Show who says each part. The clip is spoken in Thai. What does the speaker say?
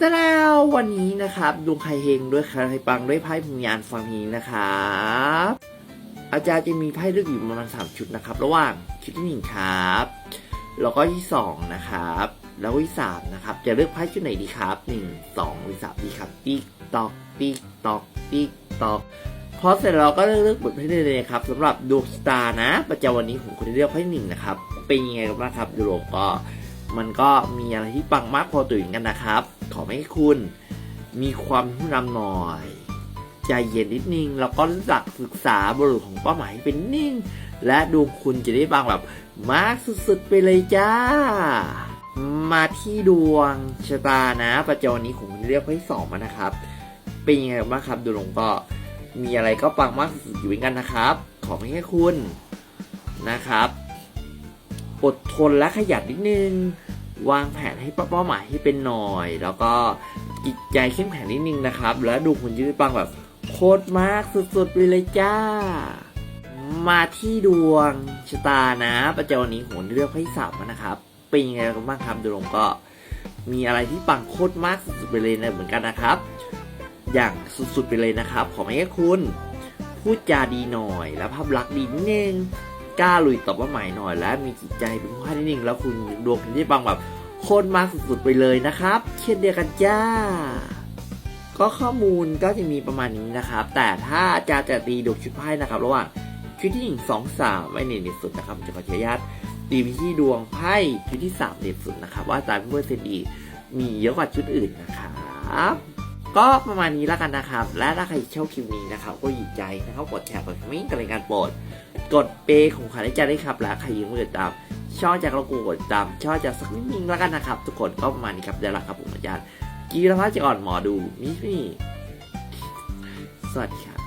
Speaker 1: ต่แล้ววันนี้นะครับดวงใครเฮงด้วยใครปังด้วยไพ่พงยานฟังนี้นะครับอาจารย์จะมีไพ่เลือกอยู่ประมาณสามชุดนะครับ ระหว่างชุดที่หนึ่งครับ แล้วก็ที่สองนะครับ แล้วที่สามนะครับ จะเลือกไพ่ชุดไหนดีครับหนึ่งสองหรือสามดีครับติ๊กตอกติ๊กตอกติ๊กตอกพอเสร็จแล้วก็เลือกเลือกบทไพ่ได้เลยครับสำหรับดวงชะตานะ ประจำวันนี้ของคนที่เลือกไพ่หนึ่งนะครับ เป็นยังไงกันบ้างครับดูโลก็ มันก็มีอะไรที่ปังมากพอตื่นกันนะครับ ขอให้คุณ มีความผู้นำหน่อย ใจเย็นนิดนึง แล้วก็รู้จักศึกษาบริบทของเป้าหมายให้เป็นนิ่ง และดวงคุณจะได้บางแบบมากสุดๆไปเลยจ้า มาที่ดวงชะตานะประจวันนี้ผมเรียกให้สองมานะครับ เป็นยังไงบ้างครับดวงก็มีอะไรก็ปังมากสุดๆอยู่เหมือนกันนะครับ ขอให้คุณนะครับ อดทนและขยันนิดนึง วางแผนให้เป้าหมายให้เป็นหน่อย แล้วก็จิตใจเข้มแข็งนิดนึงนะครับ แล้วดูคุณยืดปังแบบโคตรมากสุดๆไปเลยจ้า มาที่ดวงชะตานะ ประจำวันนี้โหนเลือกให้สามนะครับเป็นยังไงกันบ้างครับดวงก็มีอะไรที่ปังโคตรมากสุดๆไปเลยนะเหมือนกันนะครับ อย่างสุดๆไปเลยนะครับ ขอให้คุณ พูดจาดีหน่อย และภาพลักษณ์ดีนิดนึง กล้าลุยต่อเป้าหมายหน่อย และมีจิตใจเป็นผู้ให้นิดนึงแล้วคุณดวงคุณที่บังแบบโคตรมากสุดๆไปเลยนะครับ เช่นเดียวกันจ้า ก็ข้อมูลก็จะมีประมาณนี้นะครับ แต่ถ้าจะจะตีดวงชุดไพ่นะครับระหว่างชุดที่หนึ่งสองสามไว้ในเด็ดสุดนะครับจะขออนุญาตตีไปที่ดวงไพ่ชุดที่สามเด็ดสุดนะครับ ว่าตามเพื่อนเซนดีมีเยอะกว่าชุดอื่นนะครับ ก็ประมาณนี้แล้วกันนะครับ และถ้าใครชอบคลิปนี้นะครับ ก็หยิบใจนะครับกดแชร์กดคอมเมนต์กันรายการโปรด กดเปย์ของขวัญให้ใจได้ครับ และใครยังไม่กดตามชอบจากเรากูกดตามชอบจากสักนิดนึงแล้วกันนะครับ ทุกคนก็ประมาณนี้ครับเดี๋ยวละครับผมอาจารย์กีรพัฒน์จะกอ่อนหมอดูมิฟี่สวัสดีครับ